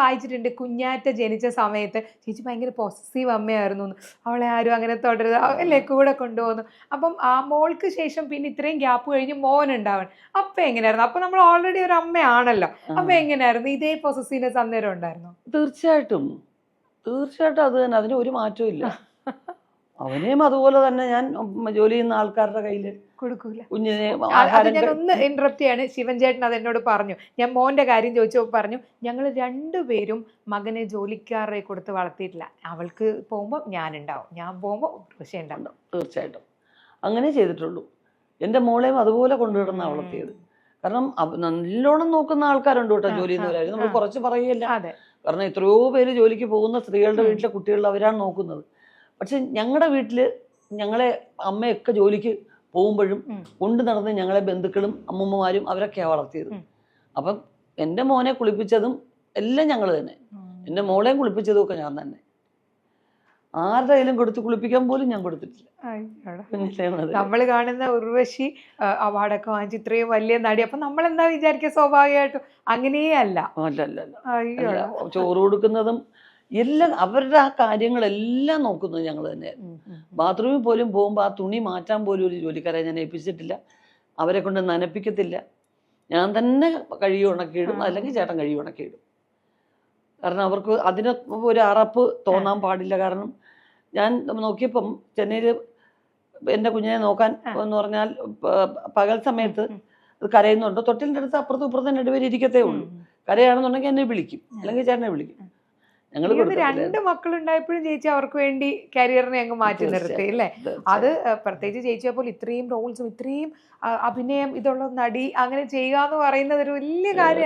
വായിച്ചിട്ടുണ്ട്. കുഞ്ഞാറ്റ ജനിച്ച സമയത്ത് ചേച്ചി ഭയങ്കര പോസസീവ് അമ്മയായിരുന്നു അവളെ ആരും അങ്ങനെ തുടരുത് അല്ലേ? കൂടെ കൊണ്ടുപോകുന്നു. അപ്പം ആ മോൾക്ക് ശേഷം പിന്നെ ഇത്രയും ഗ്യാപ്പ് കഴിഞ്ഞ് മോൻ ഉണ്ടാവണം അപ്പം എങ്ങനെയായിരുന്നു? അപ്പം നമ്മൾ ഓൾറെഡി ഒരു അമ്മയാണല്ലോ. അപ്പം എങ്ങനെയായിരുന്നു? ഇതേ പൊസസീവ്നെസ് അന്നേരം ഉണ്ടായിരുന്നു? തീർച്ചയായിട്ടും. തീർച്ചയായിട്ടും അത് തന്നെ. അതിന് ഒരു മാറ്റവും ഇല്ല. അവനെയും അതുപോലെ തന്നെ ഞാൻ ജോലി ചെയ്യുന്ന ആൾക്കാരുടെ കയ്യിൽ കൊടുക്കൂല. കുഞ്ഞിനെ ഞാൻ ഒന്ന് ഇന്ററപ്റ്റ് ചെയ്യാണ്. ശിവൻ ചേട്ടൻ അത് എന്നോട് പറഞ്ഞു. ഞാൻ മോന്റെ കാര്യം ചോദിച്ചപ്പോൾ പറഞ്ഞു ഞങ്ങൾ രണ്ടുപേരും മകനെ ജോലിക്കാരെ കൊടുത്ത് വളർത്തിയിട്ടില്ല. അവൾക്ക് പോകുമ്പോൾ ഞാനുണ്ടാവും. ഞാൻ പോകുമ്പോൾ പക്ഷേ ഉണ്ടാവും തീർച്ചയായിട്ടും. അങ്ങനെ ചെയ്തിട്ടുള്ളൂ. എന്റെ മോളെയും അതുപോലെ കൊണ്ടുവിടുന്ന വളർത്തിയത്. കാരണം നല്ലോണം നോക്കുന്ന ആൾക്കാരുണ്ട് കേട്ടോ ജോലി ചെയ്യുന്നവരായിരുന്നു നമ്മൾ കുറച്ച് പറയുകയില്ല. അതെ. കാരണം എത്രയോ പേര് ജോലിക്ക് പോകുന്ന സ്ത്രീകളുടെ വീട്ടിലെ കുട്ടികളിൽ അവരാണ് നോക്കുന്നത്. പക്ഷെ ഞങ്ങളുടെ വീട്ടിൽ ഞങ്ങളെ അമ്മയൊക്കെ ജോലിക്ക് പോകുമ്പോഴും. കൊണ്ടു നടന്ന് ഞങ്ങളെ ബന്ധുക്കളും അമ്മമ്മമാരും അവരൊക്കെയാണ് വളർത്തിയത്. അപ്പം എന്റെ മോനെ കുളിപ്പിച്ചതും എല്ലാം ഞങ്ങൾ തന്നെ. എന്റെ മോളെയും കുളിപ്പിച്ചതും ഒക്കെ ഞാൻ തന്നെ. ആരുടെ കയ്യിലും കൊടുത്ത് കുളിപ്പിക്കാൻ പോലും ഞാൻ കൊടുത്തിട്ടില്ല. നമ്മൾ കാണുന്ന ഉർവശി അവാർഡൊക്കെ വാങ്ങിച്ച് ഇത്രയും വലിയ നടി. അപ്പൊ നമ്മൾ എന്താ വിചാരിക്കുക സ്വാഭാവികമായിട്ടും അങ്ങനെയല്ല അല്ല, ചോറ് കൊടുക്കുന്നതും എല്ലാം അവരുടെ ആ കാര്യങ്ങളെല്ലാം നോക്കുന്നത് ഞങ്ങൾ തന്നെയായിരുന്നു. ബാത്റൂമിൽ പോലും പോകുമ്പോൾ ആ തുണി മാറ്റാൻ പോലും ഒരു ജോലിക്കാരെ ഞാൻ ഏൽപ്പിച്ചിട്ടില്ല. അവരെ കൊണ്ട് നനപ്പിക്കത്തില്ല. ഞാൻ തന്നെ കഴുകി ഉണക്കിയിടും. അല്ലെങ്കിൽ ചേട്ടൻ കഴുകി ഉണക്കിയിടും കാരണം അവർക്ക് അതിന് ഒരു അറപ്പ് തോന്നാൻ പാടില്ല. കാരണം ഞാൻ നോക്കിയപ്പം ചെന്നൈയിൽ എന്റെ കുഞ്ഞിനെ നോക്കാൻ. എന്ന് പറഞ്ഞാൽ പകൽ സമയത്ത്. അത് കരയുന്നുണ്ട്. തൊട്ടിലിന്റെ അടുത്ത് അപ്പുറത്തും ഇപ്പുറത്തും രണ്ടുപേരും ഇരിക്കത്തേ ഉള്ളൂ. കരയാണെന്നുണ്ടെങ്കിൽ എന്നെ വിളിക്കും. അല്ലെങ്കിൽ ചേട്ടനെ വിളിക്കും. ഞങ്ങൾ രണ്ട് മക്കളുണ്ടായപ്പോഴും ചേച്ചി അവർക്ക് വേണ്ടി കരിയറിനെ അങ്ങ് മാറ്റി നിർത്തി അല്ലേ? അത് പ്രത്യേകിച്ച് ചേച്ചിയെ പോലെ ഇത്രയും റോൾസും ഇത്രയും അഭിനയം ഇതുള്ള നടി അങ്ങനെ ചെയ്യുക എന്ന് പറയുന്നത് ഒരു വലിയ കാര്യമാണ്.